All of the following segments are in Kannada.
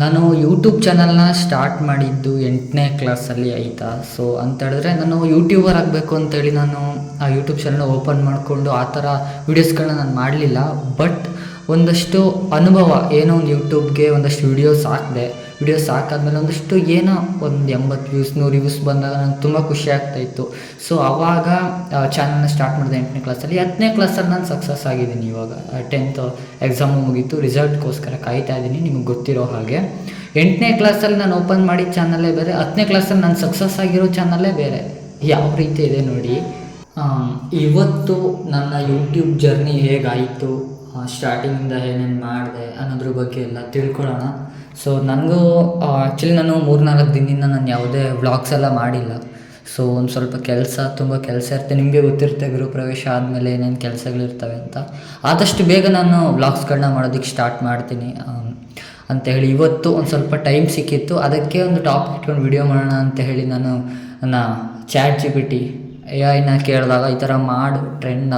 ನಾನು ಯೂಟ್ಯೂಬ್ ಚಾನಲ್ನ ಸ್ಟಾರ್ಟ್ ಮಾಡಿದ್ದು ಎಂಟನೇ ಕ್ಲಾಸಲ್ಲಿ ಆಯಿತಾ? ಸೊ ಅಂತ ಹೇಳಿದ್ರೆ ನಾನು ಯೂಟ್ಯೂಬರ್ ಆಗಬೇಕು ಅಂತೇಳಿ ನಾನು ಆ ಯೂಟ್ಯೂಬ್ ಚಾನಲ್ ಓಪನ್ ಮಾಡಿಕೊಂಡು ಆ ಥರ ವೀಡಿಯೋಸ್ಗಳನ್ನ ನಾನು ಮಾಡಲಿಲ್ಲ. ಬಟ್ ಒಂದಷ್ಟು ಅನುಭವ, ಏನೋ ಒಂದು ಯೂಟ್ಯೂಬ್ಗೆ ಒಂದಷ್ಟು ವೀಡಿಯೋಸ್ ಹಾಕಿದೆ. ವೀಡಿಯೋಸ್ ಹಾಕಾದ್ಮೇಲೆ ಒಂದಷ್ಟು ಏನೋ ಒಂದು ಎಂಬತ್ತು ವ್ಯೂಸ್ ನೂರು ವ್ಯೂಸ್ ಬಂದಾಗ ನಂಗೆ ತುಂಬ ಖುಷಿ ಆಗ್ತಾಯಿತ್ತು. ಸೊ ಆವಾಗ ಚಾನಲ್ನ ಸ್ಟಾರ್ಟ್ ಮಾಡಿದೆ ಎಂಟನೇ ಕ್ಲಾಸಲ್ಲಿ ಹತ್ತನೇ ಕ್ಲಾಸಲ್ಲಿ ನಾನು ಸಕ್ಸಸ್ ಆಗಿದ್ದೀನಿ ಇವಾಗ. ಟೆಂತ್ ಎಕ್ಸಾಮು ಮುಗೀತು ರಿಸಲ್ಟ್ಗೋಸ್ಕರ ಕಾಯ್ತಾ ಇದ್ದೀನಿ, ನಿಮಗೆ ಗೊತ್ತಿರೋ ಹಾಗೆ. ಎಂಟನೇ ಕ್ಲಾಸಲ್ಲಿ ನಾನು ಓಪನ್ ಮಾಡಿದ ಚಾನಲ್ಲೇ ಬೇರೆ ಹತ್ತನೇ ಕ್ಲಾಸಲ್ಲಿ ನಾನು ಸಕ್ಸಸ್ ಆಗಿರೋ ಚಾನಲ್ಲೇ ಬೇರೆ. ಯಾವ ರೀತಿ ಇದೆ ನೋಡಿ. ಇವತ್ತು ನನ್ನ ಯೂಟ್ಯೂಬ್ ಜರ್ನಿ ಹೇಗಾಯಿತು? ಸ್ಟಾರ್ಟಿಂಗಿಂದ ಏನೇನು ಮಾಡಿದೆ ಅನ್ನೋದ್ರ ಬಗ್ಗೆ ಎಲ್ಲ ತಿಳ್ಕೊಳ್ಳೋಣ. ಸೊ ನನಗೂ ಆ್ಯಕ್ಚುಲಿ ನಾನು ಮೂರು ನಾಲ್ಕು ದಿನದಿಂದ ನಾನು ಯಾವುದೇ ವ್ಲಾಗ್ಸ್ ಎಲ್ಲ ಮಾಡಿಲ್ಲ. ಸೊ ಒಂದು ಸ್ವಲ್ಪ ಕೆಲಸ, ತುಂಬ ಕೆಲಸ ಇರುತ್ತೆ. ನಿಮಗೆ ಗೊತ್ತಿರುತ್ತೆ ಗೃಹಪ್ರವೇಶ ಆದಮೇಲೆ ಏನೇನು ಕೆಲಸಗಳಿರ್ತವೆ ಅಂತ. ಆದಷ್ಟು ಬೇಗ ನಾನು ವ್ಲಾಗ್ಸ್ಗಳನ್ನ ಮಾಡೋದಕ್ಕೆ ಸ್ಟಾರ್ಟ್ ಮಾಡ್ತೀನಿ. ಅಂತ ಹೇಳಿ ಇವತ್ತು ಒಂದು ಸ್ವಲ್ಪ ಟೈಮ್ ಸಿಕ್ಕಿತ್ತು. ಅದಕ್ಕೆ ಒಂದು ಟಾಪಿಕ್ ಇಟ್ಕೊಂಡು ವಿಡಿಯೋ ಮಾಡೋಣ ಅಂತ ಹೇಳಿ ನಾನು ನನ್ನ ಚಾಟ್ ಜಿ ಪಿ ಟಿ ಎ ಕೇಳಿದಾಗ ಈ ಥರ ಮಾಡು ಟ್ರೆಂಡ್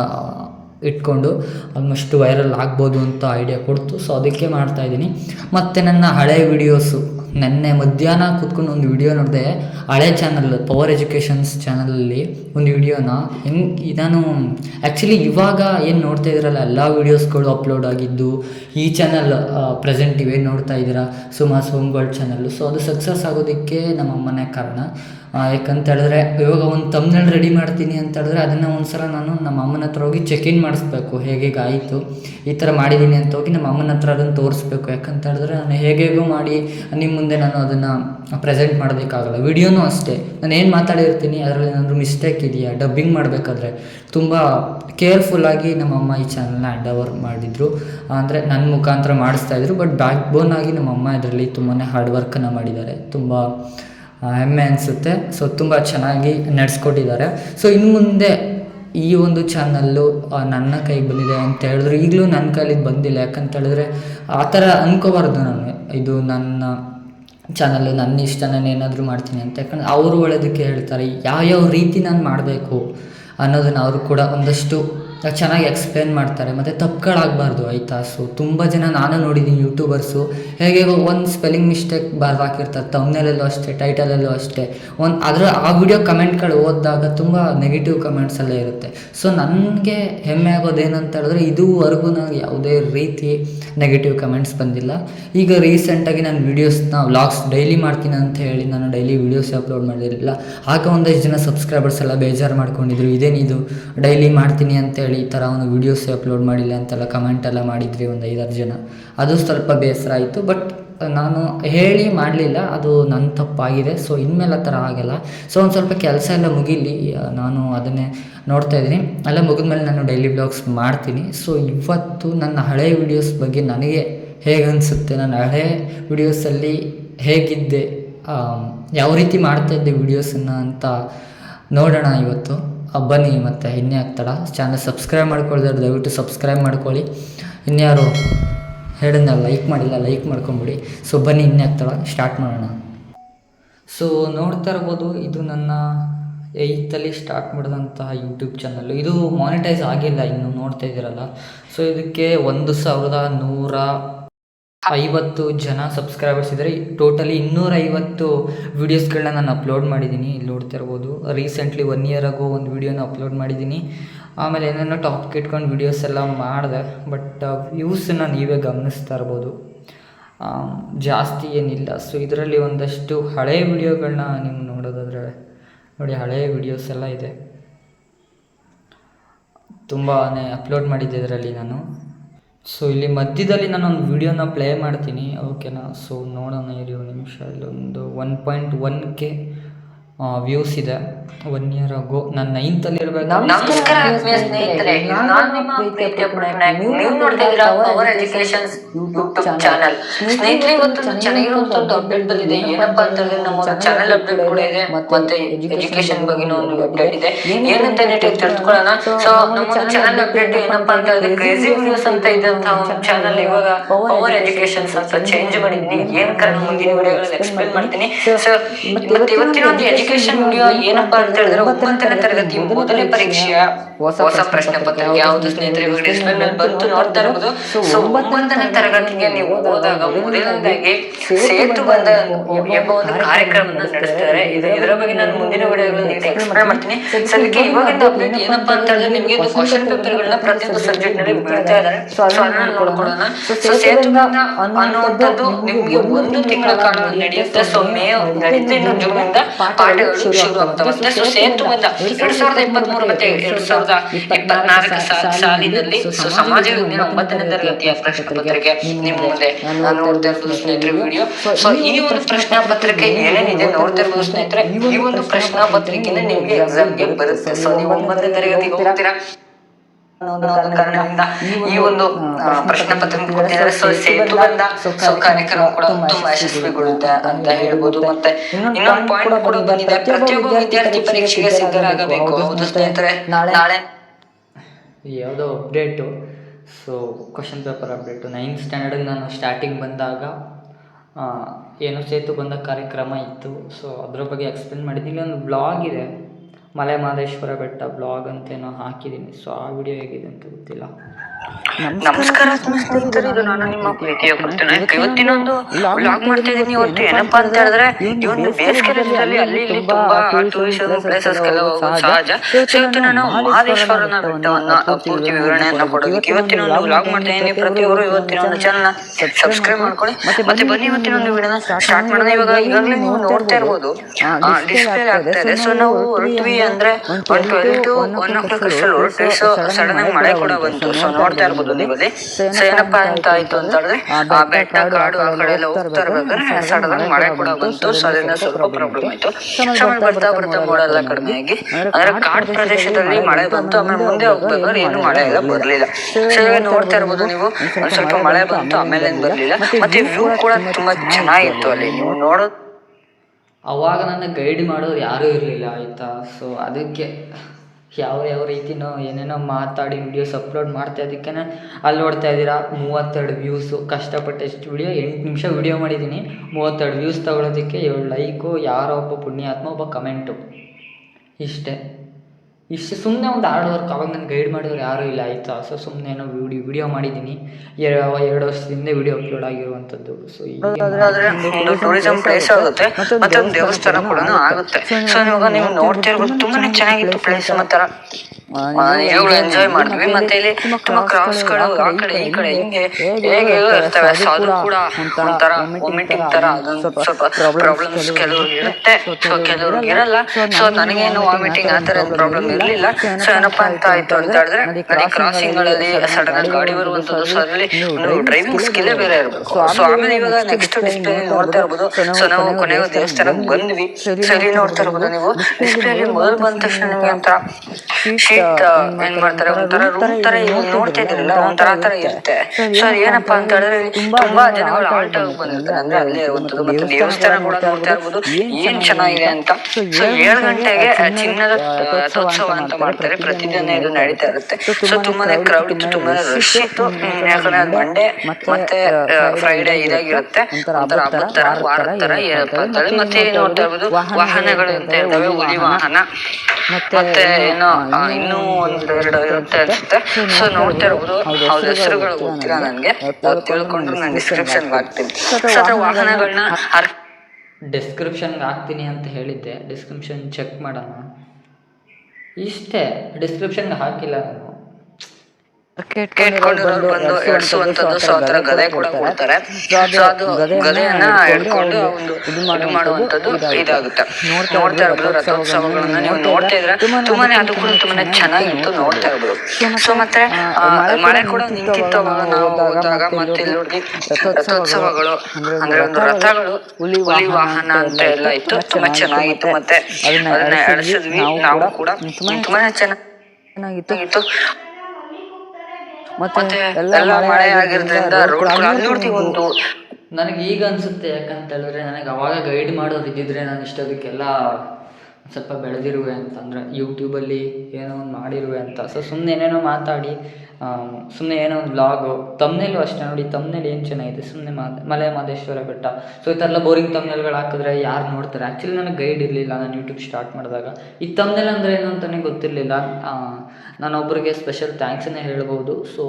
ಇಟ್ಕೊಂಡು ಆಲ್ಮೋಸ್ಟ್ ವೈರಲ್ ಆಗ್ಬೋದು ಅಂತ ಐಡಿಯಾ ಕೊಡ್ತು. ಸೊ ಅದಕ್ಕೆ ಮಾಡ್ತಾಯಿದ್ದೀನಿ ಮತ್ತು ನನ್ನ ಹಳೆ ವಿಡಿಯೋಸು ನೆನ್ನೆ ಮಧ್ಯಾಹ್ನ ಕೂತ್ಕೊಂಡು ಒಂದು ವಿಡಿಯೋ ನೋಡಿದೆ, ಹಳೆ ಚಾನಲ್ ಪವರ್ ಎಜುಕೇಷನ್ಸ್ ಚಾನಲಲ್ಲಿ ಒಂದು ವಿಡಿಯೋನ ಹೆಂಗೆ ನಾನು ಆ್ಯಕ್ಚುಲಿ ಇವಾಗ ಏನು ನೋಡ್ತಾ ಇದ್ದೀರಲ್ಲ, ಎಲ್ಲ ವೀಡಿಯೋಸ್ಗಳು ಅಪ್ಲೋಡ್ ಆಗಿದ್ದು, ಈ ಚಾನಲ್ ಪ್ರೆಸೆಂಟ್ ಇವೇನು ನೋಡ್ತಾ ಇದ್ದೀರಾ? ಸುಮಾ ಸೋಮ್ ವರ್ಲ್ಡ್ ಚಾನಲ್ಲು ಸೊ ಅದು ಸಕ್ಸಸ್ ಆಗೋದಕ್ಕೆ ನಮ್ಮ ಅಮ್ಮನೇ ಕಾರಣ. ಯಾಕಂತ ಹೇಳಿದ್ರೆ, ಇವಾಗ ಒಂದು ತಮ್ನಲ್ಲಿ ರೆಡಿ ಮಾಡ್ತೀನಿ ಅಂತ ಹೇಳಿದ್ರೆ, ಅದನ್ನು ಒಂದ್ಸಲ ನಾನು ನಮ್ಮ ಅಮ್ಮನ ಹತ್ರ ಹೋಗಿ ಚೆಕ್ ಇನ್ ಮಾಡಿಸ್ಬೇಕು, ಹೇಗೆ ಆಯಿತು. ಈ ಥರ ಮಾಡಿದ್ದೀನಿ ಅಂತ ಹೋಗಿ ನಮ್ಮ ಅಮ್ಮನ ಹತ್ರ ಅದನ್ನು ತೋರಿಸ್ಬೇಕು. ಯಾಕಂತ ಹೇಳಿದ್ರೆ, ನಾನು ಹೇಗೇಗೋ ಮಾಡಿ, ನಿಮ್ಮ ಮುಂದೆ ನಾನು ಅದನ್ನು ಪ್ರೆಸೆಂಟ್ ಮಾಡೋದಕ್ಕಾಗಲ್ಲ ವಿಡಿಯೋನೂ ಅಷ್ಟೇ. ನಾನು ಏನು ಮಾತಾಡಿರ್ತೀನಿ, ಅದರಲ್ಲಿ ಏನಾದರೂ ಮಿಸ್ಟೇಕ್ ಇದೆಯಾ? ಡಬ್ಬಿಂಗ್ ಮಾಡಬೇಕಾದ್ರೆ ತುಂಬ ಕೇರ್ಫುಲ್ಲಾಗಿ ನಮ್ಮ ಅಮ್ಮ ಈ ಚಾನಲ್ನ ಹ್ಯಾಂಡ್ ಓವರ್ ಮಾಡಿದರು. ಅಂದರೆ ನನ್ನ ಮುಖಾಂತರ ಮಾಡಿಸ್ತಾಯಿದ್ರು ಬಟ್ ಬ್ಯಾಕ್ ಬೋನ್ ಆಗಿ ನಮ್ಮ ಅಮ್ಮ ಇದರಲ್ಲಿ ತುಂಬಾ ಹಾರ್ಡ್ ವರ್ಕನ್ನು ಮಾಡಿದ್ದಾರೆ. ತುಂಬ ಹೆಮ್ಮೆ ಅನಿಸುತ್ತೆ. ಸೊ ತುಂಬ ಚೆನ್ನಾಗಿ ನಡೆಸ್ಕೊಟ್ಟಿದ್ದಾರೆ. ಸೊ ಇನ್ನು ಮುಂದೆ ಈ ಒಂದು ಚಾನಲ್ಲು ನನ್ನ ಕೈಗೆ ಬಂದಿದೆ ಅಂತ ಹೇಳಿದ್ರು ಈಗಲೂ ನನ್ನ ಕೈಲಿ ಬಂದಿಲ್ಲ. ಯಾಕಂತ ಹೇಳಿದ್ರೆ ಆ ಥರ ಅನ್ಕೋಬಾರ್ದು ನಾನು. ಇದು ನನ್ನ ಚಾನಲ್ಲು ನನ್ನ ಇಷ್ಟ, ನಾನು ಏನಾದರೂ ಮಾಡ್ತೀನಿ ಅಂತ ಯಾಕಂದ್ರೆ ಅವರು ಒಳ್ಳೆದಕ್ಕೆ ಹೇಳ್ತಾರೆ. ಯಾವ್ಯಾವ ರೀತಿ ನಾನು ಮಾಡಬೇಕು ಅನ್ನೋದನ್ನು ಅವರು ಕೂಡ ಒಂದಷ್ಟು ಚೆನ್ನಾಗಿ ಎಕ್ಸ್ಪ್ಲೇನ್ ಮಾಡ್ತಾರೆ, ಮತ್ತು ತಪ್ಪುಗಳಾಗಬಾರ್ದು, ಆಯಿತಾ? ಸೊ ತುಂಬ ಜನ ನಾನು ನೋಡಿದ್ದೀನಿ ಯೂಟ್ಯೂಬರ್ಸು ಹೇಗೆ ಒಂದು ಸ್ಪೆಲ್ಲಿಂಗ್ ಮಿಸ್ಟೇಕ್ ಬರ್ದು ಹಾಕಿರ್ತಾರೆ ತಮ್ನೇಲಲ್ಲೂ ಅಷ್ಟೇ ಟೈಟಲಲ್ಲೂ ಅಷ್ಟೇ. ಒಂದು ಅದರ ಆ ವಿಡಿಯೋ ಕಮೆಂಟ್ಗಳು ಓದಿದಾಗ ತುಂಬ ನೆಗೆಟಿವ್ ಕಮೆಂಟ್ಸಲ್ಲೇ ಇರುತ್ತೆ. ಸೊ ನನಗೆ ಹೆಮ್ಮೆ ಆಗೋದು ಏನಂತ ಹೇಳಿದ್ರೆ, ಇದುವರೆಗೂ ನನಗೆ ಯಾವುದೇ ರೀತಿ ನೆಗೆಟಿವ್ ಕಮೆಂಟ್ಸ್ ಬಂದಿಲ್ಲ. ಈಗ ರೀಸೆಂಟಾಗಿ ನಾನು ವೀಡಿಯೋಸ್ನ ವ್ಲಾಗ್ಸ್ ಡೈಲಿ ಮಾಡ್ತೀನಿ ಅಂತ ಹೇಳಿ ನಾನು ಡೈಲಿ ವೀಡಿಯೋಸ್ ಅಪ್ಲೋಡ್ ಮಾಡಿರಲಿಲ್ಲ ಆಗ ಒಂದಷ್ಟು ಜನ ಸಬ್ಸ್ಕ್ರೈಬರ್ಸ್ ಎಲ್ಲ ಬೇಜಾರು ಮಾಡ್ಕೊಂಡಿದ್ರು, ಇದೇನಿದು ಡೈಲಿ ಮಾಡ್ತೀನಿ ಅಂತೇಳಿ ಈ ಥರ ಒಂದು ವೀಡಿಯೋಸ್ ಅಪ್ಲೋಡ್ ಮಾಡಿಲ್ಲ ಅಂತೆಲ್ಲ ಕಮೆಂಟ್ ಎಲ್ಲ ಮಾಡಿದ್ರಿ ಒಂದು ಐದಾರು ಜನ. ಅದು ಸ್ವಲ್ಪ ಬೇಸರ ಆಯಿತು. ಬಟ್ ನಾನು ಹೇಳಿ ಮಾಡಲಿಲ್ಲ. ಅದು ನನ್ನ ತಪ್ಪಾಗಿದೆ. ಸೊ ಇನ್ಮೇಲೆ ಆ ಥರ ಆಗಲ್ಲ. ಸೊ ಒಂದು ಸ್ವಲ್ಪ ಕೆಲಸ ಎಲ್ಲ ಮುಗೀಲಿ. ನಾನು ಅದನ್ನೇ ನೋಡ್ತಾ ಇದ್ದೀನಿ. ಎಲ್ಲ ಮುಗಿದ್ಮೇಲೆ ನಾನು ಡೈಲಿ ಬ್ಲಾಗ್ಸ್ ಮಾಡ್ತೀನಿ. ಸೊ ಇವತ್ತು ನನ್ನ ಹಳೆ ವೀಡಿಯೋಸ್ ಬಗ್ಗೆ ನನಗೆ ಹೇಗೆ ಅನಿಸುತ್ತೆ? ನನ್ನ ಹಳೆ ವೀಡಿಯೋಸಲ್ಲಿ ಹೇಗಿದ್ದೆ? ಯಾವ ರೀತಿ ಮಾಡ್ತಾಯಿದ್ದೆ ವೀಡಿಯೋಸನ್ನು ಅಂತ ನೋಡೋಣ ಇವತ್ತು. ಬನ್ನಿ ಮತ್ತು ಇನ್ನೇ ಆಗ್ತಾಳ. ಚಾನಲ್ ಸಬ್ಸ್ಕ್ರೈಬ್ ಮಾಡ್ಕೊಳ್ದಾರೆ ದಯವಿಟ್ಟು ಸಬ್ಸ್ಕ್ರೈಬ್ ಮಾಡ್ಕೊಳ್ಳಿ. ಇನ್ಯಾರು ಹೇಳಿದ್ನ ಲೈಕ್ ಮಾಡಿಲ್ಲ ಲೈಕ್ ಮಾಡ್ಕೊಂಬಿಡಿ. ಸೊ ಬನ್ನಿ ಇನ್ನೇ ಆಗ್ತಾಳ. ಸ್ಟಾರ್ಟ್ ಮಾಡೋಣ. ಸೊ ನೋಡ್ತಾ ಇರ್ಬೋದು, ಇದು ನನ್ನ ಏಯ್ತಲ್ಲಿ ಸ್ಟಾರ್ಟ್ ಮಾಡಿದಂತಹ ಯೂಟ್ಯೂಬ್ ಚಾನಲ್ಲು ಇದು ಮಾನಿಟೈಸ್ ಆಗಿಲ್ಲ, ಇನ್ನು ನೋಡ್ತಾ ಇದ್ದೀರಲ್ಲ. ಸೊ ಇದಕ್ಕೆ ಒಂದು ಸಾವಿರದ ನೂರ ಐವತ್ತು ಜನ ಸಬ್ಸ್ಕ್ರೈಬರ್ಸ್ ಇದ್ದಾರೆ ಟೋಟಲಿ ಇನ್ನೂರೈವತ್ತು ವೀಡಿಯೋಸ್ಗಳನ್ನ ನಾನು ಅಪ್ಲೋಡ್ ಮಾಡಿದ್ದೀನಿ, ಇಲ್ಲಿ ನೋಡ್ತಾ ಇರ್ಬೋದು. ರೀಸೆಂಟ್ಲಿ ಒನ್ ಇಯರ್ ಆಗೋ ಒಂದು ವೀಡಿಯೋನ ಅಪ್ಲೋಡ್ ಮಾಡಿದ್ದೀನಿ. ಆಮೇಲೆ ಏನೇನೋ ಟಾಪಿಕ್ ಇಟ್ಕೊಂಡು ವೀಡಿಯೋಸ್ ಎಲ್ಲ ಮಾಡಿದೆ ಬಟ್ ವ್ಯೂಸನ್ನು ನೀವೇ ಗಮನಿಸ್ತಾ ಇರ್ಬೋದು. ಜಾಸ್ತಿ ಏನಿಲ್ಲ. ಸೊ ಇದರಲ್ಲಿ ಒಂದಷ್ಟು ಹಳೆ ವಿಡಿಯೋಗಳನ್ನ ನೀವು ನೋಡೋದಾದರೆ, ನೋಡಿ ಹಳೆ ವಿಡಿಯೋಸ್ ಎಲ್ಲ ಇದೆ. ತುಂಬಾ ಅಪ್ಲೋಡ್ ಮಾಡಿದ್ದೆ ಇದರಲ್ಲಿ ನಾನು. ಸೊ ಇಲ್ಲಿ ಮಧ್ಯದಲ್ಲಿ ನಾನು ಒಂದು ವಿಡಿಯೋನ ಪ್ಲೇ ಮಾಡ್ತೀನಿ ಓಕೆನಾ ಸೊ ನೋಡೋಣ ಇರಿ ಒಂದು ನಿಮಿಷ. ಇಲ್ಲೊಂದು one point one K views ಇದೆ. ಒನ್ ಇಯರ್ ಆಗೋ ನಾನು ನೈನ್ತಲ್ಲಿ ಇರಬೇಕು ನಮಸ್ಕಾರ ಆತ್ಮೀಯ ಸ್ನೇಹಿತರೆ ನಾನು ನಿಮ್ಮ ಪ್ರೀತಿಯ ನೀವು ನೋಡ್ತಾ ಇದ್ದೀರಾ ಪವರ್ ಎಜುಕೇಶನ್ ಯೂಟ್ಯೂಬ್ ಚಾನಲ್ ಸ್ನೇಹಿತರೆ ಇವತ್ತು ಚೆನ್ನಾಗಿರುವಂತ ಒಂದು ಅಪ್ಡೇಟ್ ಬಂದಿದೆ. ಏನಪ್ಪಾ ಅಂತಂದ್ರೆ ನಮ್ಮ ಒಂದು ಚಾನಲ್ ಅಪ್ಡೇಟ್ ಕೂಡ ಇದೆ. ಮತ್ತೆ ಎಜುಕೇಶನ್ ಬಗ್ಗೆನೂ ಒಂದು ಅಪ್ಡೇಟ್ ಇದೆ. ಏನಂತ ನೀಟಾಗಿ ತಿಳಿದುಕೊಳ್ಳೋಣ ಸೊ ನಮ್ಮ ಚಾನಲ್ ಅಪ್ಡೇಟ್ ಏನಪ್ಪಾ ಅಂತ ಹೇಳಿದ್ರೆ ಕ್ರೇಜಿ ವಿಡಿಯೋಸ್ ಅಂತ ಇದ್ದಂತಹ ಒಂದು ಚಾನಲ್ ಇವಾಗ ಪವರ್ ಎಜುಕೇಶನ್ಸ್ ಅಂತ ಚೇಂಜ್ ಮಾಡಿದೀನಿ ಏನ್ ಕಾರಣ ಮುಂದಿನ ವಿಡಿಯೋಗಳಲ್ಲಿ ಎಕ್ಸ್ಪ್ಲೇನ್ ಮಾಡ್ತೀನಿ. ಸೊ ಇವತ್ತಿನ ಒಂದು ಎಜುಕೇಶನ್ ಎಜುಕೇಶನ್ ವಿಡಿಯೋ ಏನಪ್ಪಾ ಅಂತ ಹೇಳಿದ್ರೆ ಒಂಬತ್ತನೇ ತರಗತಿ ಮೊದಲನೇ ಪರೀಕ್ಷೆಯ ಹೊಸ ಪ್ರಶ್ನೆ ಪತ್ರ. ಯಾವುದು ಸ್ನೇಹಿತರೆ ಬಂತು ನೋಡ್ತಾ ಇರಬಹುದು ಸೊ ಒಂಬತ್ತನೇ ತರಗತಿಗೆ ನೀವು ಹೋದಾಗ ಮೊದಲನೇದಾಗಿ ಸೇತು ಬಂದ ಎಂಬ ಒಂದು ಕಾರ್ಯಕ್ರಮವನ್ನು ನಡೆಸ್ತಾರೆ. ಇದು ಇದರ ಬಗ್ಗೆ ನಾನು ಮುಂದಿನ ವಿಡಿಯೋಗಳನ್ನು ಎಕ್ಸ್ಪ್ಲೇನ್ ಮಾಡ್ತೀನಿ. ಸದ್ಯಕ್ಕೆ ಇವಾಗಿಂದ ಅಪ್ಡೇಟ್ ಏನಪ್ಪಾ ಅಂತ ಹೇಳಿದ್ರೆ ನಿಮಗೆ ಇದು ಕ್ವಶನ್ ಪೇಪರ್ ಗಳನ್ನ ಪ್ರತಿಯೊಂದು ಸಬ್ಜೆಕ್ಟ್ನಲ್ಲಿ ಬಿಡ್ತಾ ಇದ್ದಾರೆ. ಸೊ ನೋಡ್ಕೊಳ್ಳೋಣ. ಸೊ ಸೇತು ಬಂದ ಅನ್ನುವಂಥದ್ದು ನಿಮ್ಗೆ ಒಂದು ತಿಂಗಳ ಕಾಲ ನಡೆಯುತ್ತೆ. ಸೊ ಮೇ ಇನ್ನು ಜೂನ್ ಇಂದ ಪಾಠಗಳು ಶುರು ಆಗ್ತಾವಂತೆ ಸೊ ಸೇತು ಬಂಧ ಎರಡ್ ಸಾವಿರದ ಇಪ್ಪತ್ತ್ ಮೂರು ಮತ್ತೆ ಎರಡ್ ಸಾವಿರದ ಇಪ್ಪತ್ನಾಲ್ಕು ಸಾಲಿನಲ್ಲಿ ಸೊ ಸಮಾಜ ವಿಜ್ಞಾನ ಒಂಬತ್ತನೇ ತರಗತಿಯ ಪ್ರಶ್ನೆ ಪತ್ರಿಕೆ. ನಿಮ್ಮ ಮುಂದೆ ನಾನು ನೋಡ್ತಾ ಇರ್ಬೋದು ಸ್ನೇಹಿತರೆ ವಿಡಿಯೋ ಸೊ ಈ ಒಂದು ಪ್ರಶ್ನಾ ಪತ್ರಿಕೆ ಏನೇನಿದೆ ನೋಡ್ತಾ ಇರ್ಬೋದು ಸ್ನೇಹಿತರೆ ಈ ಒಂದು ಪ್ರಶ್ನಾ ಪತ್ರಿಕೆನ ನಿಮ್ಗೆ ಎಕ್ಸಾಮ್ಗೆ ಬರುತ್ತೆ. ಸೊ ನೀವು ಒಂಬತ್ತನೇ ತರಗತಿಗೆ ಹೋಗ್ತೀರಾ? ಕಾರಣದಿಂದ ಈ ಒಂದು ಪ್ರಶ್ನೆ ಪತ್ರ ಕೊಟ್ಟಿದ್ದಾರೆ ಸೊ ಸೇತು ಬಂದ ಸೊ ಕಾರ್ಯಕ್ರಮ ಕೂಡ ತುಂಬಾ ಯಶಸ್ವಿಗೊಳ್ಳುತ್ತೆ ಅಂತ ಹೇಳ್ಬೋದು. ಮತ್ತೆ ಇನ್ನೊಂದು ಪಾಯಿಂಟ್ ಕೂಡ ಬಂದಿದೆ. ಪ್ರತಿಯೊಬ್ಬ ವಿದ್ಯಾರ್ಥಿ ಪರೀಕ್ಷೆಗೆ ಸಿದ್ಧರಾಗಬೇಕು. ಹೌದು ಸ್ನೇಹಿತರೆ ನಾಳೆ ಯಾವುದೋ update so question paper update ninth ಸ್ಟ್ಯಾಂಡರ್ಡಿಗೆ ನಾನು ಸ್ಟಾರ್ಟಿಂಗ್ ಬಂದಾಗ ಏನು ಸೇತು ಬಂದ ಕಾರ್ಯಕ್ರಮ ಇತ್ತು. ಸೊ ಅದ್ರ ಬಗ್ಗೆ ಎಕ್ಸ್ಪ್ಲೇನ್ ಮಾಡಿದ್ದೀನಿ ಒಂದು ಬ್ಲಾಗ್ ಇದೆ. ಮಲೆ ಮಹದೇಶ್ವರ ಬೆಟ್ಟ ಬ್ಲಾಗ್ ಅಂತೇನೋ ಹಾಕಿದ್ದೀನಿ ಸೊ ಆ ವಿಡಿಯೋ ಹೇಗಿದೆ ಅಂತ ಗೊತ್ತಿಲ್ಲ. ನಮಸ್ಕಾರ ಸ್ನೇಹಿತರೆ ಇದು ನಾನು ನಿಮ್ಮ ಪ್ರೀತಿಯ ಕೊಡ್ತೇನೆ ಇವತ್ತಿನೊಂದು ವ್ಲಾಗ್ ಮಾಡ್ತಾ ಇದ್ದೀನಿ. ಇವತ್ತು ಏನಪ್ಪಾ ಅಂತ ಹೇಳಿದ್ರೆ ಈ ಒಂದು ಬೇಸಿಗೆ ರಜದಲ್ಲಿ ಅಲ್ಲಿ ಇಲ್ಲಿ ತುಂಬಾ ಟೂರಿಸ್ಟ್ ಪ್ಲೇಸಸ್ ಗೆಲ್ಲ ಹೋಗೋದು ಸಹಜ. ಸೊ ಇವತ್ತು ನಾನು ಮಹದೇಶ್ವರನ ಬೆಟ್ಟವನ್ನ ಪೂರ್ತಿ ವಿವರಣೆಯನ್ನ ಕೊಡೋದಕ್ಕೆ ಇವತ್ತಿನ ಒಂದು ವ್ಲಾಗ್ ಮಾಡ್ತಾ ಇದ್ದೀನಿ. ಪ್ರತಿಯೊಬ್ಬರು ಇವತ್ತಿನ ಒಂದು ಚಾನಲ್ ಸಬ್ಸ್ಕ್ರೈಬ್ ಮಾಡ್ಕೊಳ್ಳಿ. ಮತ್ತೆ ಬನ್ನಿ ಇವತ್ತಿನ ಒಂದು ವಿಡಿಯೋನ ಸ್ಟಾರ್ಟ್ ಮಾಡೋಣ. ಇವಾಗ ಈಗಾಗಲೇ ನೀವು ನೋಡ್ತಾ ಇರ್ಬೋದು. ಡಿಸ್ಪ್ಲೇ ಆಗ್ತಾ ಇದೆ. ಸೊ ನಾವು ಹೊರಟ್ವಿ ಅಂದ್ರೆ one twelve to one o'clock ಅಷ್ಟಲ್ಲಿ ಹೊರಟ್ವಿ ಸೊ ಸಡನ್ ಆಗಿ ಮಳೆ ಕೂಡ ಬಂತು. ಸೊ ನೋಡ್ತಾ ಇರ್ಬೋದು ನೀವು ಅಲ್ಲಿ ಸೊ ಏನಪ್ಪಾ ಅಂತ ಆಯ್ತು ಅಂತ ಹೇಳಿದ್ರೆ ಆ ಬೆಟ್ಟ ಕಾಡು ಆ ಕಡೆ ಎಲ್ಲ ಹೋಗ್ತಾ ಇರ್ಬೇಕಾದ್ರೆ ಸಡನ್ ಆಗಿ ಮಳೆ ಕೂಡ ಬಂತು ಸೊ ಅದರಿಂದ ಸ್ವಲ್ಪ ಪ್ರಾಬ್ಲಮ್ ಆಯ್ತು. ಸಮಯ ಆಮೇಲೆ ಬರ್ತಾ ಬರ್ತಾ ಮೋಡ ಎಲ್ಲ ಕಡಿಮೆ ಆಗಿ. ಅಂದ್ರೆ ಕಾಡು ಪ್ರದೇಶದಲ್ಲಿ ಮಳೆ ಬಂತು ಆಮೇಲೆ ಮುಂದೆ ಹೋಗ್ಬೇಕಾದ್ರೆ ಏನು ಮಳೆ ಎಲ್ಲ ಬರ್ಲಿಲ್ಲ. ಸೊ ನೋಡ್ತಾ ಇರ್ಬೋದು ನೀವು ಒಂದ್ ಸ್ವಲ್ಪ ಮಳೆ ಬಂತು ಆಮೇಲೆ ಏನ್ ಬರ್ಲಿಲ್ಲ. ಮತ್ತೆ ವ್ಯೂ ಕೂಡ ತುಂಬಾ ಚೆನ್ನಾಗಿತ್ತು ಅಲ್ಲಿ. ನೀವು ನೋಡೋದು ಅವಾಗ ನನ್ನ ಗೈಡ್ ಮಾಡೋರು ಯಾರೂ ಇರಲಿಲ್ಲ ಆಯ್ತಾ? ಸೊ ಅದಕ್ಕೆ ಯಾವ ಯಾವ ರೀತಿನೋ ಏನೇನೋ ಮಾತಾಡಿ ವಿಡಿಯೋಸ್ ಅಪ್ಲೋಡ್ ಮಾಡ್ತಾ ಇದಕ್ಕೆ ಅಲ್ಲಿ ನೋಡ್ತಾ ಇದ್ದೀರಾ? ಮೂವತ್ತೆರಡು ವ್ಯೂಸು ಕಷ್ಟಪಟ್ಟು ಎಷ್ಟು ವಿಡಿಯೋ ಎಂಟು ನಿಮಿಷ ವೀಡಿಯೋ ಮಾಡಿದ್ದೀನಿ. ಮೂವತ್ತೆರಡು ವ್ಯೂಸ್ ತಗೊಳ್ಳೋದಕ್ಕೆ ಏಳು ಲೈಕು ಯಾರೋ ಒಬ್ಬ ಪುಣ್ಯಾತ್ಮ, ಒಬ್ಬ ಕಮೆಂಟು ಇಷ್ಟೇ. ಇಷ್ಟು ಸುಮ್ಮನೆ ಒಂದು ಹಾರ್ಡ್ ವರ್ಕ್ ಅವಾಗ ನನ್ನ ಗೈಡ್ ಮಾಡಿದ್ರು ಯಾರೂ ಇಲ್ಲ ಆಯಿತಾ? ಸೊ ಸುಮ್ಮನೆ ಏನೋ ವಿಡಿಯೋ ವಿಡಿಯೋ ಮಾಡಿದ್ದೀನಿ ಎರಡು ವರ್ಷದಿಂದ ವಿಡಿಯೋ ಅಪ್ಲೋಡ್ ಆಗಿರುವಂಥದ್ದು ಸೊ ಒಂದು ಟೂರಿಸಂ ಪ್ಲೇಸ್ ಆಗುತ್ತೆ. ಮತ್ತೆ ಒಂದು ದೇವಸ್ಥಾನ ಕೂಡ ಆಗುತ್ತೆ. ಸೊ ಇವಾಗ ನೀವು ನೋಡ್ತಾ ಇರ್ಬೋದು ತುಂಬಾನೇ ಚೆನ್ನಾಗಿತ್ತು ಪ್ಲೇಸ್ ಮಾತ್ರ ಇವುಗಳು ಎಂಜಾಯ್ ಮಾಡಿದ್ವಿ. ಮತ್ತೆ ಇಲ್ಲಿ ತುಂಬಾ ಕ್ರಾಸ್ಗಳು ಆ ಕಡೆ ಈ ಕಡೆ ಹಿಂಗೆ ಹೇಗೆ ಇರ್ತವೆ ಸೊ ಅದು ಕೂಡ ಒಂಥರ ವಾಮಿಟಿಂಗ್ ತರ ಅದೊಂದು ಸ್ವಲ್ಪ ಪ್ರಾಬ್ಲಮ್ಸ್ ಕೆಲವ್ರಿಗೆ ಇರುತ್ತೆ. ಸೊ ಕೆಲವ್ರಿಗೆ ಇರಲ್ಲ. ಸೊ ನನಗೇನು ವಾಮಿಟಿಂಗ್ ಆ ತರ ಪ್ರಾಬ್ಲಮ್ ಇರ್ಲಿಲ್ಲ. ಸೊ ಏನಪ್ಪಾ ಅಂತ ಆಯ್ತು ಅಂತ ಹೇಳಿದ್ರೆ ನದಿ ಕ್ರಾಸಿಂಗ್ಗಳಲ್ಲಿ ಸಡನ್ ಆಗಿ ಗಾಡಿ ಬರುವಂತದ್ದು. ಸೊ ಅದರಲ್ಲಿ ಡ್ರೈವಿಂಗ್ ಸ್ಕಿಲ್ ಬೇರೆ ಇರಬೇಕು. ಸೊ ಆಮೇಲೆ ಇವಾಗ ನೆಕ್ಸ್ಟ್ ಡಿಸ್ಪ್ಲೇ ನೋಡ್ತಾ ಇರ್ಬೋದು. ಸೊ ನಾವು ಕೊನೆಗೆ ದೇವಸ್ಥಾನಕ್ಕೆ ಬಂದ್ವಿ. ಸರಿ ನೋಡ್ತಾ ಇರ್ಬೋದು ನೀವು. ಡಿಸ್ಪ್ಲೇ ಅಲ್ಲಿ ಮೊದಲು ಬಂದ ತಕ್ಷಣ ನಿಮ್ಗೆ ಒಂಥರ ಶೀಟ್ ಏನ್ ಮಾಡ್ತಾರೆ? ಒಂಥರ ರೂಮ್ ತರ ನೋಡ್ತಾ ಇದ್ರಲ್ಲ ಒಂಥರ ತರ ಇರುತ್ತೆ. ಸೊ ಏನಪ್ಪಾ ಅಂತ ಹೇಳಿದ್ರೆ ತುಂಬಾ ಜನಗಳು ಆಲ್ಟ್ ಆಗಿ ಬಂದಿರ್ತಾರೆ ಅಂದ್ರೆ ಅಲ್ಲೇ ಇರುವಂತದ್ದು ಮತ್ತೆ ದೇವಸ್ಥಾನ ಕೂಡ ನೋಡ್ತಾ ಇರ್ಬೋದು. ಏನ್ ಚೆನ್ನಾಗಿದೆ ಅಂತ. ಸೊ ಏಳು ಗಂಟೆಗೆ ಚಿನ್ನದ ರಥೋತ್ಸವ ಅಂತ ಮಾಡ್ತಾರೆ ಪ್ರತಿದಿನ ಇದು ನಡೀತಾ ಇರುತ್ತೆ. ಸೊ ತುಂಬಾನೇ ಕ್ರೌಡ್ ಇತ್ತು ತುಂಬಾನೇ ರಶ್ ಇತ್ತು. ಯಾಕಂದ್ರೆ ಅದು ಮಂಡೇ ಮತ್ತೆ ಫ್ರೈಡೆ ಇದಾಗಿರುತ್ತೆ. ಒಂಥರ ಹಬ್ಬದ ತರ ವಾರದ ತರ ಏನಪ್ಪ ಅಂತ ಮತ್ತೆ ಏನು ನೋಡ್ತಾ ಇರ್ಬೋದು ವಾಹನಗಳು ಅಂತ ಇರ್ತವೆ ಹುಲಿ ವಾಹನ. ಮತ್ತೆ ಏನೋ ಇನ್ನೂ ಒಂದ್ ಎರಡು ಇರುತ್ತೆ. ಅನ್ಸುತ್ತೆ. ಸೊ ನೋಡ್ತಾ ಇರ್ಬೋದು. ಅವ್ರ ಹೆಸರುಗಳು ಗೊತ್ತಿಲ್ಲ ನನ್ಗೆ. ತಿಳ್ಕೊಂಡು ತಿಳ್ಕೊಂಡ್ರೆ ನಾನು ಡಿಸ್ಕ್ರಿಪ್ಷನ್ ಹಾಕ್ತೀನಿ. ಸೊ ಅದ್ರ ವಾಹನಗಳನ್ನ ಅರ್ ಡಿಸ್ಕ್ರಿಪ್ಷನ್ಗೆ ಹಾಕ್ತೀನಿ ಅಂತ ಹೇಳಿದ್ದೆ. ಡಿಸ್ಕ್ರಿಪ್ಷನ್ ಚೆಕ್ ಮಾಡೋಣ ಇಷ್ಟೇ ಡಿಸ್ಕ್ರಿಪ್ಷನ್ಗೆ ಹಾಕಿಲ್ಲ. ನಾನು ಕೇಳ್ಕೊಂಡಿರೋರು ಬಂದು ಎಡ್ಸುವಂತದ್ದು ಸೊ ಆತರ ಗದೆ ಕೂಡ ಕೊಡ್ತಾರೆ. ಸೊ ಅದು ಗದೆಯನ್ನ ಹಿಡ್ಕೊಂಡು ಒಂದು ಇದು ಮಾಡುವಂತದ್ದು ಇದಾಗುತ್ತೆ. ನೋಡ್ತಾ ಇರ್ಬೋದು ರಥೋತ್ಸವಗಳನ್ನ ನೀವು ನೋಡ್ತಾ ಇದ್ರೆ ತುಂಬಾನೇ ಅದು ಕೂಡ ತುಂಬಾನೇ ಚೆನ್ನಾಗಿತ್ತು ನೋಡ್ತಾ ಇರ್ಬೋದು. ಸೊ ಮತ್ತೆ ಮಳೆ ಕೂಡ ನಿಂತಿತ್ತು ಅವಾಗ ನಾವು ಹೋದಾಗ ಮತ್ತೆ ಇಲ್ಲಿ ನೋಡಿ ರಥೋತ್ಸವಗಳು ಅಂದ್ರೆ ಒಂದು ರಥಗಳು ಹುಲಿ ವಾಹನ ಅಂತ ಎಲ್ಲ ಇತ್ತು. ತುಂಬಾ ಚೆನ್ನಾಗಿತ್ತು ಮತ್ತೆ. ಅದನ್ನ ಎಳಿಸಿದ್ವಿ ನಾವು ಕೂಡ ತುಂಬಾನೇ ಚೆನ್ನಾಗಿತ್ತು. ಮತ್ತೆ ಎಲ್ಲ ಮಳೆ ಆಗಿರೋದ್ರಿಂದ ರೋಡ್ ನೋಡ್ತೀವಿ ಒಂದು. ನನಗೆ ಈಗ ಅನ್ಸುತ್ತೆ ಯಾಕಂತ ಹೇಳಿದ್ರೆ ನನಗೆ ಅವಾಗ ಗೈಡ್ ಮಾಡೋರು ಇದ್ದಿದ್ರೆ ನಾನು ಇಷ್ಟೊದಕ್ಕೆಲ್ಲ ಸ್ವಲ್ಪ ಬೆಳೆದಿರುವೆ ಅಂತಂದರೆ ಯೂಟ್ಯೂಬಲ್ಲಿ ಏನೋ ಒಂದು ಮಾಡಿರುವೆ ಅಂತ. ಸೊ ಸುಮ್ಮನೆ ಏನೇನೋ ಮಾತಾಡಿ ಸುಮ್ಮನೆ ಏನೋ ಒಂದು ಬ್ಲಾಗು ತಮ್ಮನೇಲೂ ಅಷ್ಟೇ ನೋಡಿ ತಮ್ಮನೇಲಿ ಏನು ಚೆನ್ನಾಗಿದೆ ಸುಮ್ಮನೆ ಮಾ ಮಲೆ ಮಹದೇಶ್ವರ ಬೆಟ್ಟ. ಸೊ ಈ ಥರ ಬೋರಿಂಗ್ ತಮ್ನೆಲ್ಗಳು ಹಾಕಿದ್ರೆ ಯಾರು ನೋಡ್ತಾರೆ? ಆ್ಯಕ್ಚುಲಿ ನನಗೆ ಗೈಡ್ ಇರಲಿಲ್ಲ ನಾನು ಯೂಟ್ಯೂಬ್ ಸ್ಟಾರ್ಟ್ ಮಾಡಿದಾಗ. ಈ ತಮ್ನೆಲ್ ಅಂದರೆ ಏನು ಅಂತಲೇ ಗೊತ್ತಿರಲಿಲ್ಲ. ನಾನು ಒಬ್ಬರಿಗೆ ಸ್ಪೆಷಲ್ ಥ್ಯಾಂಕ್ಸನ್ನೇ ಹೇಳ್ಬೋದು. ಸೊ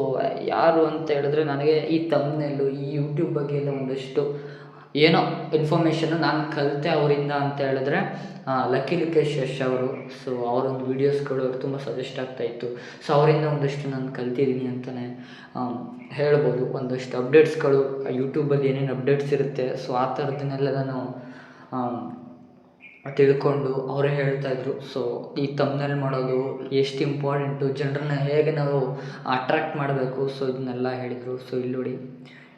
ಯಾರು ಅಂತ ಹೇಳಿದ್ರೆ ನನಗೆ ಈ ತಮ್ಮನೇಲು ಈ ಯೂಟ್ಯೂಬ್ ಬಗ್ಗೆ ಎಲ್ಲ ಒಂದಷ್ಟು ಏನೋ ಇನ್ಫಾರ್ಮೇಷನ್ನು ನಾನು ಕಲಿತೆ ಅವರಿಂದ ಅಂತ ಹೇಳಿದ್ರೆ ಲಕ್ಕಿ ಲುಕೇಶ್ ಯಶ್ ಅವರು ಸೊ ಅವರೊಂದು ವೀಡಿಯೋಸ್ಗಳು ತುಂಬ ಸಜೆಸ್ಟ್ ಆಗ್ತಾಯಿತ್ತು ಸೊ ಅವರಿಂದ ಒಂದಷ್ಟು ನಾನು ಕಲ್ತಿದ್ದೀನಿ ಅಂತಲೇ ಹೇಳ್ಬೋದು. ಒಂದಷ್ಟು ಅಪ್ಡೇಟ್ಸ್ಗಳು ಯೂಟ್ಯೂಬಲ್ಲಿ ಏನೇನು ಅಪ್ಡೇಟ್ಸ್ ಇರುತ್ತೆ ಸೊ ಆ ಥರದನ್ನೆಲ್ಲ ನಾನು ತಿಳ್ಕೊಂಡು ಅವರೇ ಹೇಳ್ತಾಯಿದ್ರು ಸೊ ಈ ತಮ್ಮನೇಲಿ ಮಾಡೋದು ಎಷ್ಟು ಇಂಪಾರ್ಟೆಂಟು ಜನರನ್ನ ಹೇಗೆ ನಾವು ಅಟ್ರಾಕ್ಟ್ ಮಾಡಬೇಕು ಸೊ ಇದನ್ನೆಲ್ಲ ಹೇಳಿದರು. ಸೊ ಇಲ್ಲಿ ನೋಡಿ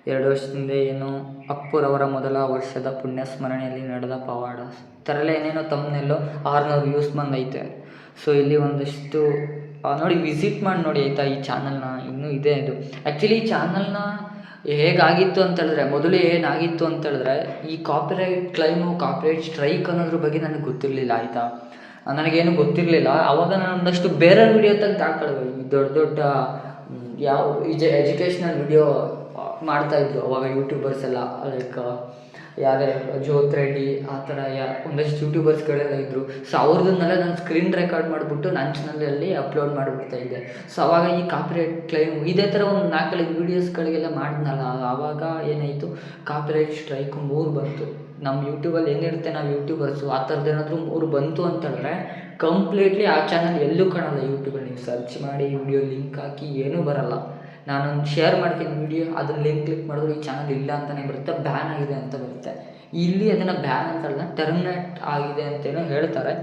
ಎರಡು ವರ್ಷದಿಂದ ಏನು ಅಪ್ಪುರವರ ಮೊದಲ ವರ್ಷದ ಪುಣ್ಯ ಸ್ಮರಣೆಯಲ್ಲಿ ನಡೆದ ಪವಾಡ. ಈ ಥರ ಎಲ್ಲ ಏನೇನೋ ತಮ್ಮನೆಲ್ಲೋ ಆರುನೂರು ವ್ಯೂಸ್ ಬಂದೈತೆ. ಸೊ ಇಲ್ಲಿ ಒಂದಷ್ಟು ನೋಡಿ ವಿಸಿಟ್ ಮಾಡಿ ನೋಡಿ ಆಯಿತಾ ಈ ಚಾನಲ್ನ ಇನ್ನೂ ಇದೆ ಇದು. ಆ್ಯಕ್ಚುಲಿ ಈ ಚಾನಲ್ನ ಹೇಗಾಗಿತ್ತು ಅಂತ ಹೇಳಿದ್ರೆ ಮೊದಲು ಏನಾಗಿತ್ತು ಅಂತ ಹೇಳಿದ್ರೆ ಈ ಕಾಪಿರೈಟ್ ಕ್ಲೈಮು ಕಾಪಿರೈಟ್ ಸ್ಟ್ರೈಕ್ ಅನ್ನೋದ್ರ ಬಗ್ಗೆ ನನಗೆ ಗೊತ್ತಿರಲಿಲ್ಲ ಆಯಿತಾ. ನನಗೇನು ಗೊತ್ತಿರಲಿಲ್ಲ. ಆವಾಗ ನಾನು ಒಂದಷ್ಟು ಬೇರೆ ವಿಡಿಯೋ ತೆಗ್ದು ಈ ದೊಡ್ಡ ದೊಡ್ಡ ಯಾವ ಎಜುಕೇಷ್ನಲ್ ವಿಡಿಯೋ ಮಾಡ್ತಾಯಿದ್ರು ಅವಾಗ ಯೂಟ್ಯೂಬರ್ಸ್ ಎಲ್ಲ ಲೈಕ್ ಯಾರೇ ಜ್ಯೋತ್ ರೆಡ್ಡಿ, ಆ ಥರ ಯಾ, ಒಂದಷ್ಟು ಯೂಟ್ಯೂಬರ್ಸ್ಗಳೆಲ್ಲ ಇದ್ದರು ಸೊ ಅವ್ರದ್ದನ್ನೆಲ್ಲ ನಾನು ಸ್ಕ್ರೀನ್ ರೆಕಾರ್ಡ್ ಮಾಡಿಬಿಟ್ಟು ನನ್ನ ಚಾನಲಲ್ಲಿ ಅಪ್ಲೋಡ್ ಮಾಡಿಬಿಡ್ತಾ ಇದ್ದೆ. ಸೊ ಅವಾಗ ಈ ಕಾಪಿರೈಟ್ ಕ್ಲೈಮ್ ಇದೇ ಥರ ಒಂದು ನಾಲ್ಕೈದು ವೀಡಿಯೋಸ್ಗಳಿಗೆಲ್ಲ ಮಾಡಿದ್ನಲ್ಲ ಆವಾಗ ಏನಾಯಿತು? ಕಾಪಿರೈಟ್ ಸ್ಟ್ರೈಕ್ ಮೂರು ಬಂತು. ನಮ್ಮ ಯೂಟ್ಯೂಬಲ್ಲಿ ಏನಿರುತ್ತೆ ನಾವು ಯೂಟ್ಯೂಬರ್ಸು ಆ ಥರದ್ದು ಏನಾದರೂ ಮೂರು ಬಂತು ಅಂತಂದರೆ ಕಂಪ್ಲೀಟ್ಲಿ ಆ ಚಾನಲ್ ಎಲ್ಲೂ ಕಾಣಲ್ಲ ಯೂಟ್ಯೂಬಲ್ಲಿ ನೀವು ಸರ್ಚ್ ಮಾಡಿ ವಿಡಿಯೋ ಲಿಂಕ್ ಹಾಕಿ ಏನೂ ಬರಲ್ಲ. ನಾನೊಂದು ಶೇರ್ ಮಾಡ್ತೀನಿ ವಿಡಿಯೋ ಅದ್ರ ಲಿಂಕ್ ಕ್ಲಿಕ್ ಮಾಡಿದ್ರೆ, ಈ ಚಾನಲ್ ಇಲ್ಲ ಅಂತಲೇ ಬರುತ್ತೆ ಬ್ಯಾನ್ ಆಗಿದೆ ಅಂತ ಬರುತ್ತೆ. ಇಲ್ಲಿ ಅದನ್ನು ಬ್ಯಾನ್ ಅಂತಲ್ಲ ಟರ್ಮಿನೇಟ್ ಆಗಿದೆ ಅಂತೇನೋ ಹೇಳ್ತಾರೆ.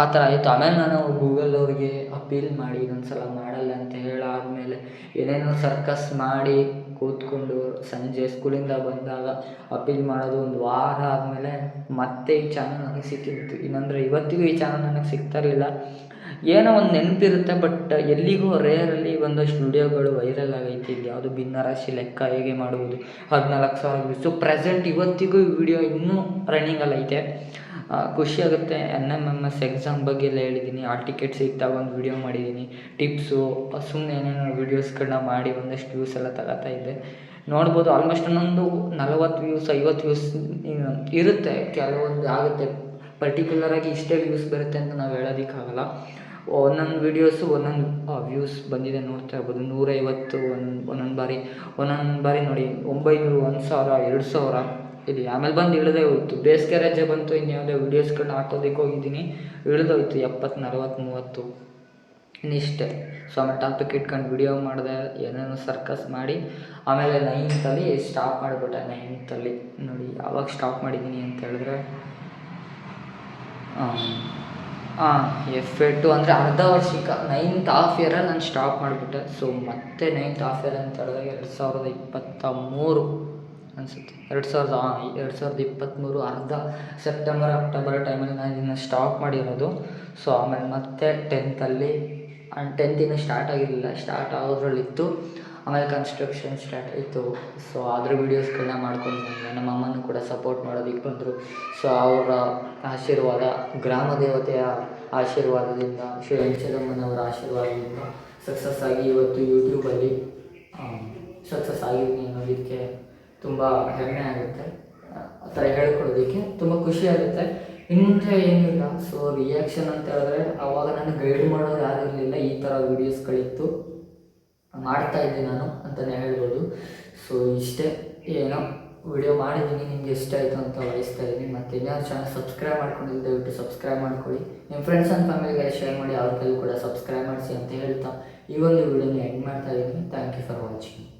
ಆ ಥರ ಆಯಿತು. ಆಮೇಲೆ ನಾನು ಗೂಗಲ್ ಅವ್ರಿಗೆ ಅಪೀಲ್ ಮಾಡಿ ಇನ್ನೊಂದು ಸಲ ಮಾಡಲ್ಲ ಅಂತ ಹೇಳಾದಮೇಲೆ ಏನೇನೋ ಸರ್ಕಸ್ ಮಾಡಿ ಕೂತ್ಕೊಂಡು ಸಂಜೆ ಸ್ಕೂಲಿಂದ ಬಂದಾಗ ಅಪೀಲ್ ಮಾಡೋದು ಒಂದು ವಾರ ಆದಮೇಲೆ ಮತ್ತೆ ಈ ಚಾನಲ್ ನನಗೆ ಸಿಕ್ಕಿತ್ತು. ಇನ್ನಂದರೆ ಇವತ್ತಿಗೂ ಈ ಚಾನಲ್ ನನಗೆ ಸಿಗ್ತಾ ಇರಲಿಲ್ಲ. ಏನೋ ಒಂದು ನೆನಪಿರುತ್ತೆ ಬಟ್ ಎಲ್ಲಿಗೋ ರೇರಲ್ಲಿ ಒಂದಷ್ಟು ವಿಡಿಯೋಗಳು ವೈರಲ್ ಆಗೈತೆ. ಇಲ್ಲಿ ಯಾವುದು ಭಿನ್ನರಾಶಿ ಲೆಕ್ಕ ಹೇಗೆ ಮಾಡುವುದು? ಹದಿನಾಲ್ಕು ಸಾವಿರ ವ್ಯೂಸು ಪ್ರೆಸೆಂಟ್ ಇವತ್ತಿಗೂ ಈ ವಿಡಿಯೋ ಇನ್ನೂ ರನ್ನಿಂಗಲ್ಲೈತೆ ಆ, ಖುಷಿ ಆಗುತ್ತೆ. N M M S exam ಬಗ್ಗೆ ಎಲ್ಲ ಹೇಳಿದ್ದೀನಿ ಆ ಟಿಕೆಟ್ ಸಿಗ್ತಾ ಒಂದು ವಿಡಿಯೋ ಮಾಡಿದ್ದೀನಿ ಟಿಪ್ಸು ಸುಮ್ಮನೆ ಏನೇನೋ ವೀಡಿಯೋಸ್ಗಳನ್ನ ಮಾಡಿ ಒಂದಷ್ಟು ವ್ಯೂಸ್ ಎಲ್ಲ ತಗೋತಾ ಇದ್ದೆ. ನೋಡ್ಬೋದು ಆಲ್ಮೋಸ್ಟ್ ಒಂದೊಂದು ನಲವತ್ತು ವ್ಯೂಸ್ ಐವತ್ತು ವ್ಯೂಸ್ ಇರುತ್ತೆ. ಕೆಲವೊಂದು ಆಗುತ್ತೆ. ಪರ್ಟಿಕ್ಯುಲರಾಗಿ ಇಷ್ಟೇ ವ್ಯೂಸ್ ಬರುತ್ತೆ ಅಂತ ನಾವು ಹೇಳೋದಕ್ಕಾಗಲ್ಲ. ಒಂದೊಂದು ವೀಡಿಯೋಸು ಒಂದೊಂದು ವ್ಯೂಸ್ ಬಂದಿದೆ ನೋಡ್ತಾ ಇರ್ಬೋದು. ನೂರೈವತ್ತು, ಒಂದು, ಒಂದೊಂದು ಬಾರಿ ಒಂದೊಂದು ಬಾರಿ ನೋಡಿ. ಒಂಬೈನೂರು, ಒಂದು ಸಾವಿರ, ಎರಡು ಸಾವಿರ ಇಲ್ಲಿ. ಆಮೇಲೆ ಬಂದು ಇಳಿದೇ ಹೋಯ್ತು. ಬೇಸಿಗೆ ರಜೆ ಬಂತು ಇನ್ಯಾವುದೇ ವೀಡಿಯೋಸ್ಗಳನ್ನ ಹಾಕೋದಕ್ಕೆ ಹೋಗಿದ್ದೀನಿ. ಇಳಿದೋಯ್ತು ಎಪ್ಪತ್ತು ನಲವತ್ತು ಮೂವತ್ತು. ಇನ್ನಿಷ್ಟೇ ಸೊ ಆಮೇಲೆ ಟಾಪಿಕ್ ಇಟ್ಕೊಂಡು ವಿಡಿಯೋ ಮಾಡಿದೆ, ಏನೇನೋ ಸರ್ಕಸ್ ಮಾಡಿ. ಆಮೇಲೆ ನೈನ್ತಲ್ಲಿ ಸ್ಟಾಪ್ ಮಾಡಿಬಿಟ್ಟೆ. ನೈನ್ತಲ್ಲಿ ನೋಡಿ, ಯಾವಾಗ ಸ್ಟಾಪ್ ಮಾಡಿದ್ದೀನಿ ಅಂತ ಹೇಳಿದ್ರೆ ಎಫ್ ಟು ಅಂದರೆ ಅರ್ಧ ವರ್ಷಕ್ಕೆ ನೈನ್ತ್ ಹಾಫ್ ಇಯರಲ್ಲಿ ನಾನು ಸ್ಟಾಪ್ ಮಾಡಿಬಿಟ್ಟೆ. ಸೊ ಮತ್ತೆ ನೈನ್ತ್ ಹಾಫ್ ಇಯರ್ ಅಂತ ಹೇಳಿದಾಗ ಎರಡು ಸಾವಿರದ ಇಪ್ಪತ್ತ ಮೂರು ಅನಿಸುತ್ತೆ. ಎರಡು ಸಾವಿರದ ಎರಡು ಸಾವಿರದ ಇಪ್ಪತ್ತ್ಮೂರು ಅರ್ಧ ಸೆಪ್ಟೆಂಬರ್ ಅಕ್ಟೋಬರ್ ಟೈಮಲ್ಲಿ ನಾನು ಇದನ್ನು ಸ್ಟಾಪ್ ಮಾಡಿರೋದು. ಸೊ ಆಮೇಲೆ ಮತ್ತೆ ಟೆಂತಲ್ಲಿ ಆ್ಯಂಡ್ ಇನ್ನೂ ಸ್ಟಾರ್ಟ್ ಆಗಿರಲಿಲ್ಲ. ಸ್ಟಾರ್ಟ್ ಆಗೋದ್ರಲ್ಲಿತ್ತು. ಆಮೇಲೆ ಕನ್ಸ್ಟ್ರಕ್ಷನ್ ಸ್ಟಾರ್ಟ್ ಆಯಿತು. ಸೊ ಅದ್ರ ವೀಡಿಯೋಸ್ಗಳನ್ನ ಮಾಡ್ಕೊಂಡು ಬಂದೆ ನಮ್ಮ ಅಮ್ಮನೂ ಕೂಡ ಸಪೋರ್ಟ್ ಮಾಡೋದಕ್ಕೆ ಬಂದರು. ಸೊ ಅವರ ಆಶೀರ್ವಾದ ಗ್ರಾಮ ದೇವತೆಯ ಆಶೀರ್ವಾದದಿಂದ ಶ್ರೀ ವೆಂಕಟರಮ್ಮನವರ ಆಶೀರ್ವಾದದಿಂದ ಸಕ್ಸಸ್ ಆಗಿ ಇವತ್ತು ಯೂಟ್ಯೂಬಲ್ಲಿ ಸಕ್ಸಸ್ ಆಗಿದ್ದೀನಿ ಅನ್ನೋದಕ್ಕೆ ತುಂಬ ಹೆಮ್ಮೆ ಆಗುತ್ತೆ. ಆ ಥರ ಹೇಳ್ಕೊಡೋದಕ್ಕೆ ತುಂಬ ಖುಷಿ ಆಗುತ್ತೆ. ಮುಂದೆ ಏನಿಲ್ಲ ಸೊ ರಿಯಾಕ್ಷನ್ ಅಂತ ಹೇಳಿದ್ರೆ ಅವಾಗ ನಾನು ಗೈಡ್ ಮಾಡೋದು ಯಾರು ಇರಲಿಲ್ಲ. ಈ ಥರ ವೀಡಿಯೋಸ್ಗಳಿತ್ತು ಮಾಡ್ತಾ ಇದ್ದೆ ನಾನು ಅಂತಲೇ ಹೇಳ್ಬೋದು. ಸೊ ಇಷ್ಟೇ ಏನೋ ವಿಡಿಯೋ ಮಾಡಿದ್ದೀನಿ, ನಿಮ್ಗೆ ಇಷ್ಟ ಆಯಿತು ಅಂತ ಬಯಸ್ತಾ ಇದ್ದೀನಿ. ಮತ್ತು ಏನಾದ್ರು ಚಾನಲ್ ಸಬ್ಸ್ಕ್ರೈಬ್ ಮಾಡ್ಕೊಂಡಿದ್ದು ದಯವಿಟ್ಟು ಸಬ್ಸ್ಕ್ರೈಬ್ ಮಾಡ್ಕೊಳ್ಳಿ. ನಿಮ್ಮ ಫ್ರೆಂಡ್ಸ್ ಆ್ಯಂಡ್ ಫ್ಯಾಮಿಲಿಗೆ ಶೇರ್ ಮಾಡಿ, ಅವ್ರ ಕೈಲಿ ಕೂಡ ಸಬ್ಸ್ಕ್ರೈಬ್ ಮಾಡಿಸಿ ಅಂತ ಹೇಳ್ತಾ ಈ ಒಂದು ವಿಡಿಯೋನ ಎಂಡ್ ಮಾಡ್ತೀನಿ